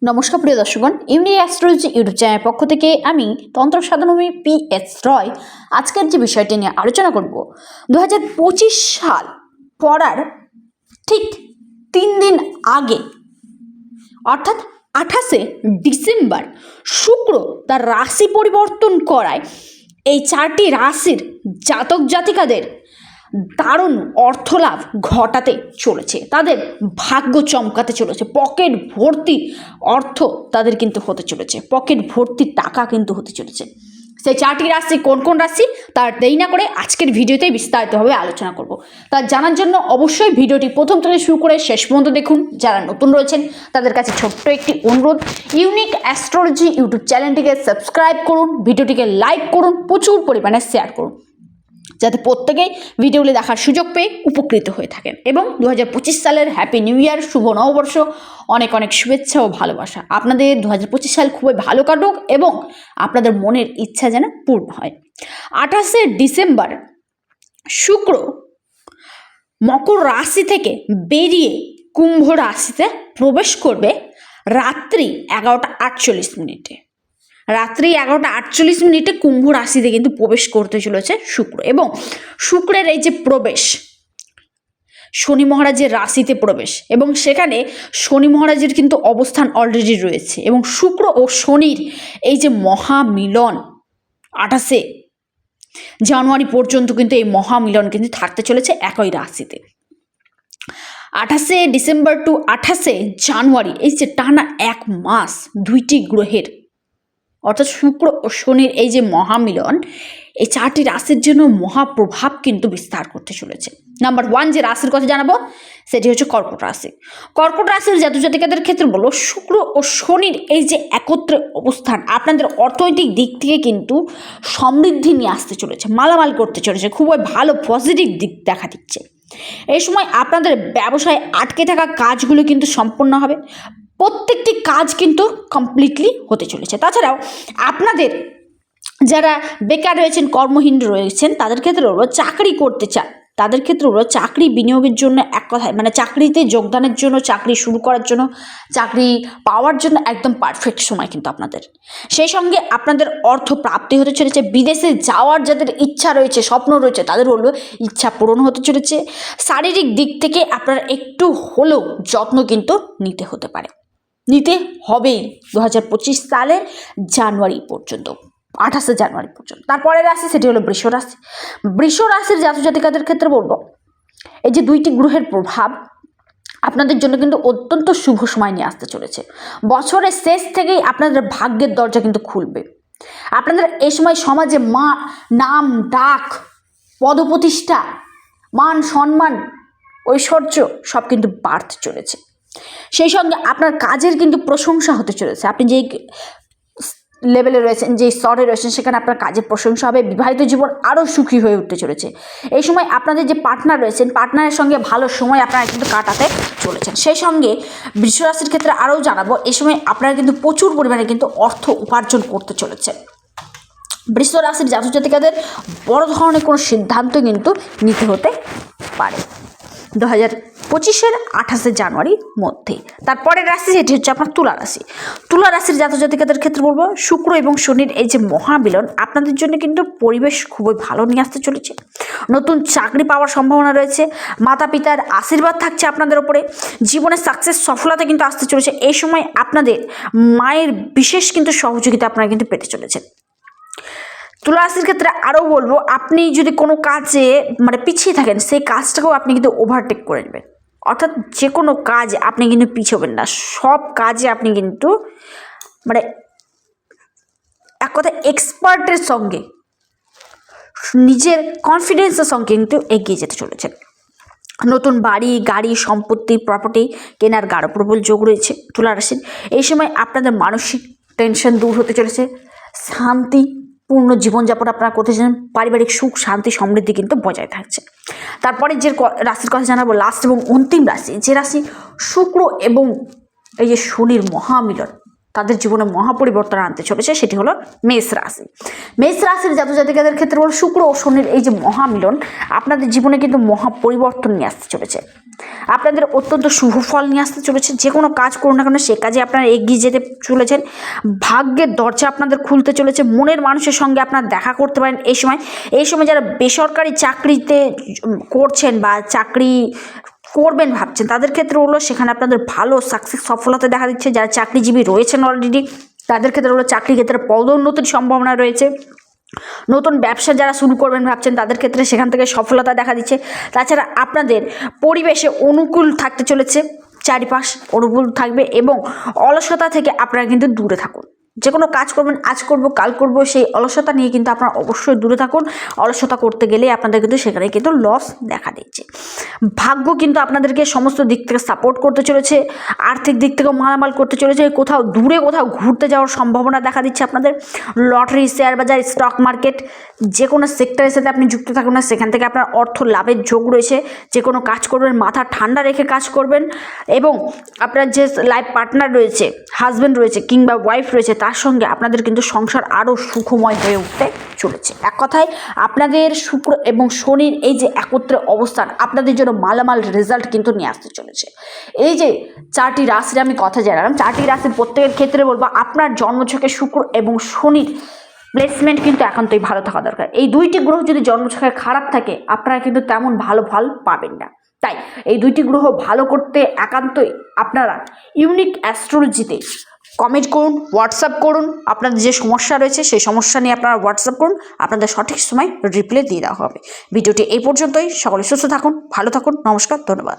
নমস্কার প্রিয় দর্শকগণ ইউনি astrology YouTube চ্যানেলের পক্ষ থেকে আমি তন্ত্র সাধনমী পি এস রয় আজকের যে বিষয়টি নিয়ে আলোচনা করব দু হাজার পঁচিশ সাল পড়ার ঠিক তিন দিন আগে, অর্থাৎ আঠাশে ডিসেম্বর, শুক্র তার রাশি পরিবর্তন করায় এই চারটি রাশির জাতক জাতিকাদের দারুণ অর্থলাভ ঘটাতে চলেছে। তাদের ভাগ্য চমকাতে চলেছে। পকেট ভর্তি অর্থ তাদের কিন্তু হতে চলেছে। পকেট ভর্তি টাকা কিন্তু হতে চলেছে। সেই চারটি রাশি কোন কোন রাশি, তার দেরি না করে আজকের ভিডিওতে বিস্তারিতভাবে আলোচনা করব। তা জানার জন্য অবশ্যই ভিডিওটি প্রথম থেকে শুরু করে শেষ পর্যন্ত দেখুন। যারা নতুন রয়েছেন, তাদের কাছে ছোট্ট একটি অনুরোধ, ইউনিক অ্যাস্ট্রোলজি ইউটিউব চ্যানেলটিকে সাবস্ক্রাইব করুন, ভিডিওটিকে লাইক করুন, প্রচুর পরিমাণে শেয়ার করুন। যাতে প্রত্যেকেই ভিডিওগুলি দেখার সুযোগ পেয়ে উপকৃত হয়ে থাকেন। এবং দু হাজার পঁচিশ সালের হ্যাপি নিউ ইয়ার শুভ নববর্ষ, অনেক অনেক শুভেচ্ছা ও ভালোবাসা। আপনাদের দু হাজার পঁচিশ সাল খুবই ভালো কাটুক এবং আপনাদের মনের ইচ্ছা যেন পূর্ণ হয়। আঠাশে ডিসেম্বর, শুক্র মকর রাশি থেকে বেরিয়ে কুম্ভ রাশিতে প্রবেশ করবে রাত্রি এগারোটা আটচল্লিশ মিনিটে। রাত্রি এগারোটা আটচল্লিশ মিনিটে কুম্ভ রাশিতে কিন্তু প্রবেশ করতে চলেছে শুক্র এবং শুক্রের এই যে প্রবেশ, শনি মহারাজের রাশিতে প্রবেশ এবং সেখানে শনি মহারাজের কিন্তু অবস্থান অলরেডি রয়েছে এবং শুক্র ও শনির এই যে মহামিলন আঠাশে জানুয়ারি পর্যন্ত কিন্তু এই মহামিলন কিন্তু থাকতে চলেছে একই রাশিতে। আঠাশে ডিসেম্বর টু আঠাশে জানুয়ারি এই যে টানা এক মাস দুইটি গ্রহের অর্থাৎ শুক্র ও শনির এই যে মহামিলন, এই চারটি রাশির জন্য মহাপ্রভাব কিন্তু বিস্তার করতে চলেছে। নাম্বার ওয়ান যে রাশির কথা জানাব, সেটি হচ্ছে কর্কট রাশি। কর্কট রাশির জাতজাতিকাদের ক্ষেত্রে বলো শুক্র ও শনির এই যে একত্রে অবস্থান, আপনাদের অর্থনৈতিক দিক থেকে কিন্তু সমৃদ্ধি নিয়ে আসতে চলেছে, মালামাল করতে চলেছে, খুবই ভালো পজিটিভ দিক দেখা দিচ্ছে। এই সময় আপনাদের ব্যবসায় আটকে থাকা কাজগুলো কিন্তু সম্পূর্ণ হবে প্রত্যেকটি কাজ কিন্তু কমপ্লিটলি হতে চলেছে। তাছাড়াও আপনাদের যারা বেকার রয়েছেন, কর্মহীন রয়েছেন, তাদের ক্ষেত্রে হলো চাকরি করতে চান তাদের ক্ষেত্রে হলো চাকরি বিনিয়োগের জন্য এক কথায় মানে চাকরিতে যোগদানের জন্য, চাকরি শুরু করার জন্য, চাকরি পাওয়ার জন্য একদম পারফেক্ট সময় কিন্তু আপনাদের। সেই সঙ্গে আপনাদের অর্থ প্রাপ্তি হতে চলেছে, বিদেশে যাওয়ার যাদের ইচ্ছা রয়েছে, স্বপ্ন রয়েছে, তাদের হলো ইচ্ছা পূরণ হতে চলেছে। শারীরিক দিক থেকে আপনারা একটু হলেও যত্ন কিন্তু নিতে হতে পারে। নিতে হবেই দু হাজার পঁচিশ সালে জানুয়ারি পর্যন্ত, আঠাশে জানুয়ারি পর্যন্ত। তারপরে রাশি সেটি হলো বৃষ রাশি। বৃষ রাশির জাতজাতিকাদের ক্ষেত্রে বলব, এই যে দুইটি গ্রহের প্রভাব আপনাদের জন্য কিন্তু অত্যন্ত শুভ সময় নিয়ে আসতে চলেছে। বছরের শেষ থেকেই আপনাদের ভাগ্যের দরজা কিন্তু খুলবে। আপনাদের এই সময় সমাজে মা, নাম, ডাক, পদপ্রতিষ্ঠা, মান, সম্মান, ঐশ্বর্য সব কিন্তু বাড়তে চলেছে। সেই সঙ্গে আপনার কাজের কিন্তু প্রশংসা হতে চলেছে। আপনি যেই লেভেলে রয়েছেন যে স্তরে রয়েছেন, সেখানে আপনার কাজের প্রশংসা হবে, বিবাহিত জীবন আরও সুখী হয়ে উঠতে চলেছে। এই সময় আপনাদের যে পার্টনার রয়েছেন পার্টনারের সঙ্গে ভালো সময় আপনারা কিন্তু কাটাতে চলেছেন। সেই সঙ্গে বৃষরাশির ক্ষেত্রে আরও জানাব, এই সময় আপনারা কিন্তু প্রচুর পরিমাণে কিন্তু অর্থ উপার্জন করতে চলেছে। বৃষ রাশির জাতক জাতিকাদের বড় ধরনের কোনো সিদ্ধান্ত কিন্তু নিতে হতে পারে। দু হাজার পঁচিশের আঠাশে জানুয়ারির মধ্যে। তারপরের রাশি যেটি হচ্ছে আপনার তুলা রাশি। তুলা রাশির জাতক জাতিকাদের ক্ষেত্রে বলব, শুক্র এবং শনির এই যে মহাবিলন আপনাদের জন্য কিন্তু পরিবেশ খুবই ভালো নিয়ে আসতে চলেছে। নতুন চাকরি পাওয়ার সম্ভাবনা রয়েছে মাতা পিতার আশীর্বাদ থাকছে আপনাদের ওপরে, জীবনের সাকসেস সফলতা কিন্তু আসতে চলেছে। এই সময় আপনাদের মায়ের বিশেষ কিন্তু সহযোগিতা আপনারা কিন্তু পেতে চলেছেন। তুলা রাশির ক্ষেত্রে আরও বলব, আপনি যদি কোনো কাজে মানে পিছিয়ে থাকেন, সেই কাজটাকেও আপনি কিন্তু ওভারটেক করে নেবেন। অর্থাৎ যে কোনো কাজ আপনি কিন্তু পিছোবেন না। সব কাজে আপনি কিন্তু মানে এক কথা এক্সপার্টের সঙ্গে, নিজের কনফিডেন্সের সঙ্গে কিন্তু এগিয়ে যেতে চলেছেন। নতুন বাড়ি, গাড়ি, সম্পত্তি প্রপার্টি কেনার গাঢ় প্রবল যোগ রয়েছে তুলা রাশির এই সময় আপনাদের মানসিক টেনশন দূর হতে চলেছে, শান্তি পূর্ণ জীবনযাপন আপনারা করতে চান, পারিবারিক সুখ, শান্তি, সমৃদ্ধি কিন্তু বজায় থাকছে। তারপরে যে রাশির কথা জানাব, লাস্ট এবং অন্তিম রাশি, যে রাশি শুক্র এবং এই যে শনির মহামিলন তাদের জীবনে মহাপরিবর্তন আনতে চলেছে, সেটি হলো মেষ রাশি। মেষ রাশির জাতক জাতিকাদের ক্ষেত্রে হলো শুক্র ও শনির এই যে মহামিলন, আপনাদের জীবনে কিন্তু মহাপরিবর্তন নিয়ে আসতে চলেছে। আপনাদের অত্যন্ত শুভ ফল নিয়ে আসতে চলেছে, যে কোনো কাজ করুন না কেন, সে কাজে আপনারা এগিয়ে যেতে চলেছেন। ভাগ্যের দরজা আপনাদের খুলতে চলেছে, মনের মানুষের সঙ্গে আপনারা দেখা করতে পারেন এই সময়। এই সময় যারা বেসরকারি চাকরিতে করছেন বা চাকরি করবেন ভাবছেন। তাদের ক্ষেত্রে হলো সেখানে আপনাদের ভালো সাকসেস সফলতা দেখা দিচ্ছে। যারা চাকরিজীবী রয়েছেন অলরেডি তাদের ক্ষেত্রে হলো চাকরি ক্ষেত্রে পদোন্নতির সম্ভাবনা রয়েছে। নতুন ব্যবসা যারা শুরু করবেন ভাবছেন, তাদের ক্ষেত্রে সেখান থেকে সফলতা দেখা দিচ্ছে। তাছাড়া আপনাদের পরিবেশে অনুকূল থাকতে চলেছে, চারিপাশ অনুকূল থাকবে এবং অলসতা থেকে আপনারা কিন্তু দূরে থাকুন। যে কোনো কাজ করবেন, আজ করব, কাল করব, সেই অলসতা নিয়ে কিন্তু আপনারা অবশ্যই দূরে থাকুন। অলসতা করতে গেলে আপনাদের কিন্তু সেখানে কিন্তু লস দেখা দিচ্ছে। ভাগ্য কিন্তু আপনাদেরকে সমস্ত দিক থেকে সাপোর্ট করতে চলেছে, আর্থিক দিক থেকেও মালামাল করতে চলেছে, কোথাও দূরে কোথাও ঘুরতে যাওয়ার সম্ভাবনা দেখা দিচ্ছে আপনাদের। লটারি শেয়ার বাজার স্টক মার্কেট যে কোনো সেক্টরের সাথে আপনি যুক্ত থাকুন না, সেখান থেকে আপনার অর্থ লাভের যোগ রয়েছে। যে কোনো কাজ করবেন, মাথা ঠান্ডা রেখে কাজ করবেন এবং আপনার যে লাইফ পার্টনার রয়েছে হাজব্যান্ড রয়েছে কিংবা ওয়াইফ রয়েছে, তার সঙ্গে আপনাদের কিন্তু সংসার আরও সুখময় হয়ে উঠতে চলেছে। এক কথায়, আপনাদের শুক্র এবং শনির এই যে একত্রে অবস্থান, আপনাদের জন্য মালামাল রেজাল্ট কিন্তু নিয়ে আসতে চলেছে। এই যে চারটি রাশির আমি কথা জানালাম, চারটি রাশির প্রত্যেকের ক্ষেত্রে বলব, আপনার জন্মছকে শুক্র এবং শনির প্লেসমেন্ট কিন্তু একান্তই ভালো থাকা দরকার। এই দুইটি গ্রহ যদি জন্মছকে খারাপ থাকে, আপনারা কিন্তু তেমন ভালো ফল পাবেন না। তাই, এই দুইটি গ্রহ ভালো করতে একান্তই আপনারা ইউনিক অ্যাস্ট্রোলজিতে কমেন্ট করুন হোয়াটসঅ্যাপ করুন, আপনাদের যে সমস্যা রয়েছে সেই সমস্যা নিয়ে আপনারা হোয়াটসঅ্যাপ করুন, আপনাদের সঠিক সময় রিপ্লাই দিয়ে দেওয়া হবে। ভিডিওটি এই পর্যন্তই, সকলে সুস্থ থাকুন, ভালো থাকুন, নমস্কার, ধন্যবাদ।